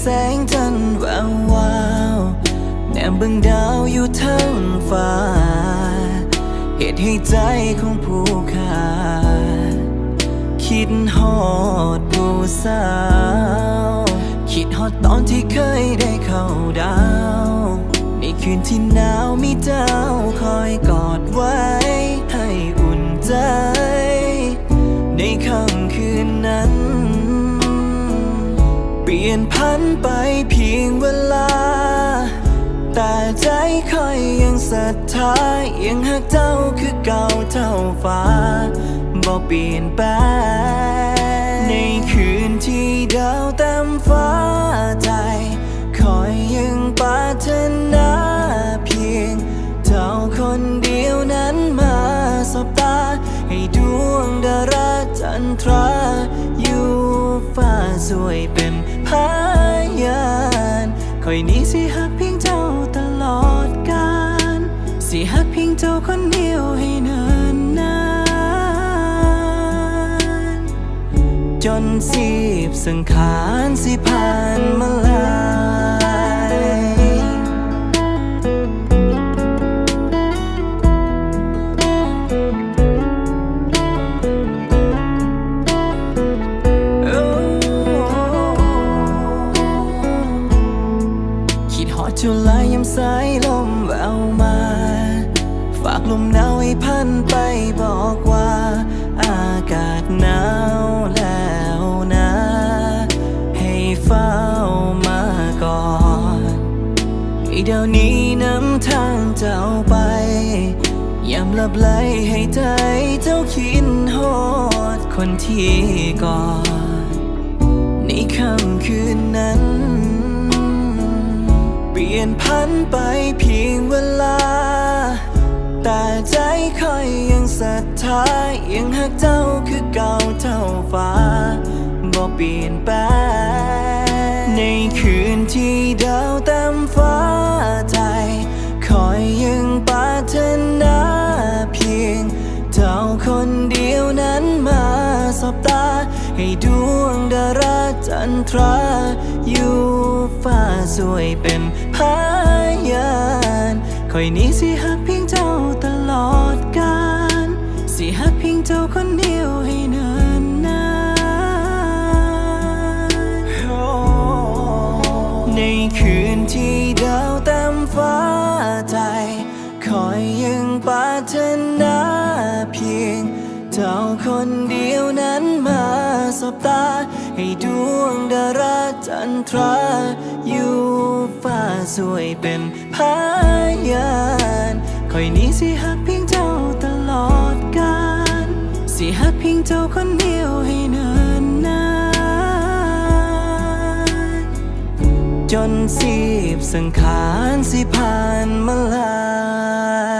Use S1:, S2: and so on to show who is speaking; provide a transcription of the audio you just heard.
S1: แสงจันทร์แวววาวแนมเบิ่งดาวอยู่ทั้งฟ้า เหตุให้ใจของผู้ขาดคิดฮอดผู้สาว คิดฮอดตอนที่เคยได้เข้าดาว ในคืนที่หนาวมีเจ้าคอยกอดไว้ ไปเพียงเวลา แต่ใจคอยยังศรัทธายังหักเจ้าคือเก่าเท่าฟ้าบ่เปลี่ยนแปลงในคืนที่ดาวเต็มฟ้าใจคอยยังปรารถนาเพียง เจ้าคนเดียวนั้นมาสบตา ให้ดวงดาราจันทรา ฟ้าสวยเป็นพยานคอยนี้สิหักเพียงเจ้าตลอดกาลสิหักเพียงเจ้าคนเดียวให้เนินนานจนสีบสังขารสิผ่านมาลา ยามสายลมแววมา ฝากลมหนาวให้พันไปบอกว่า อากาศหนาวแล้วนะ ให้เฝ้ามาก่อนให้เดี๋ยวนี้น้ำทางเจ้าไปยามลับไหลให้ใจเจ้าคิดฮอดคนที่ก่อน ในค่ำคืนนั้น ลี่ยนพันไปเพียงเวลา แต่ใจคอยยังศรัทธายังหักเจ้าคือเก่าเท่าฟ้าบ่เปลี่ยนแปลงในคืนที่ดาวเต็มฟ้าใจ คอยยังปรารถนาเพียง เจ้าคนเดียวนั้นมาสบตา ให้ดวงดาราจันทราอยู่ฟ้า สวยเป็นพยานคอยนี้สิหักเพียงเจ้าตลอดกาลสิหักเพียงเจ้าคนเดียวให้เนินนานในคืนที่ดาวเต็มฟ้าใจ คอยยังปรารถนาเพียง เจ้าคนเดียวนั้นมาสบตา ให้ดวงดาราจันทรา อยู่ฟ้าสวยเป็นพยานคอยนี้สิหักเพียงเจ้าตลอดกาลสิหักเพียงเจ้าคนเดียวให้เนินนานจนสีบสังขารสิผ่านมาลาย